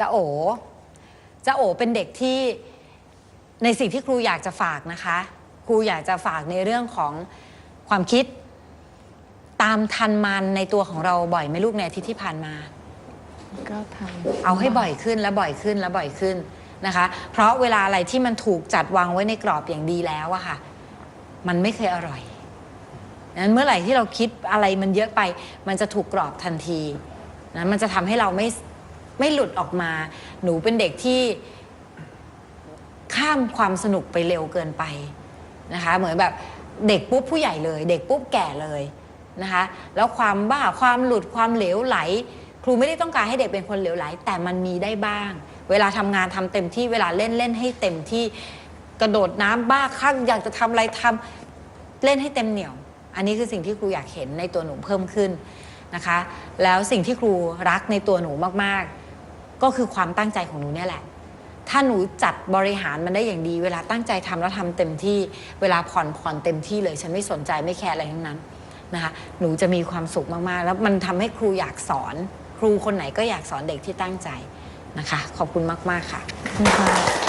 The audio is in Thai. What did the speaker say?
จะโอจะโอเป็นเด็กที่ในสิ่งที่ครูอยากจะฝากนะคะ ครูอยากจะฝากในเรื่องของความคิด ตามทันมันในตัวของเราบ่อยไหมลูกในอาทิตย์ที่ผ่านมา ก็ทำเอาให้บ่อยขึ้นและบ่อยขึ้นและบ่อยขึ้นนะคะ เพราะเวลาอะไรที่มันถูกจัดวางไว้ในกรอบอย่างดีแล้วอะค่ะ มันไม่เคยอร่อยนั้นเมื่อไหร่ที่เราคิดอะไรมันเยอะไป มันจะถูกกรอบทันทีนะมันจะทำให้เราไม่ ไม่หลุดออกมา หนูเป็นเด็กที่ข้ามความสนุกไปเร็วเกินไปนะคะ เหมือนแบบเด็กปุ๊บผู้ใหญ่เลย เด็กปุ๊บแก่เลยนะคะ แล้วความบ้าความหลุดความเหลวไหล ครูไม่ได้ต้องการให้เด็กเป็นคนเหลวไหล แต่มันมีได้บ้าง เวลาทำงานทำเต็มที่เวลาเล่นเล่นให้เต็มที่กระโดดน้ำบ้าคลั่งอยากจะทำอะไรทำเล่นให้เต็มเหนียว อันนี้คือสิ่งที่ครูอยากเห็นในตัวหนูเพิ่มขึ้นนะคะ แล้วสิ่งที่ครูรักในตัวหนูมากๆ ก็คือความตั้งใจของหนูเนี่ยแหละ ถ้าหนูจัดบริหารมันได้อย่างดี เวลาตั้งใจทำแล้วทำเต็มที่ เวลาผ่อนผ่อนเต็มที่เลย ฉันไม่สนใจไม่แคร์อะไรทั้งนั้นนะคะ หนูจะมีความสุขมากๆ แล้วมันทำให้ครูอยากสอน ครูคนไหนก็อยากสอนเด็กที่ตั้งใจนะคะ ขอบคุณมาก ๆ ค่ะขอบคุณค่ะ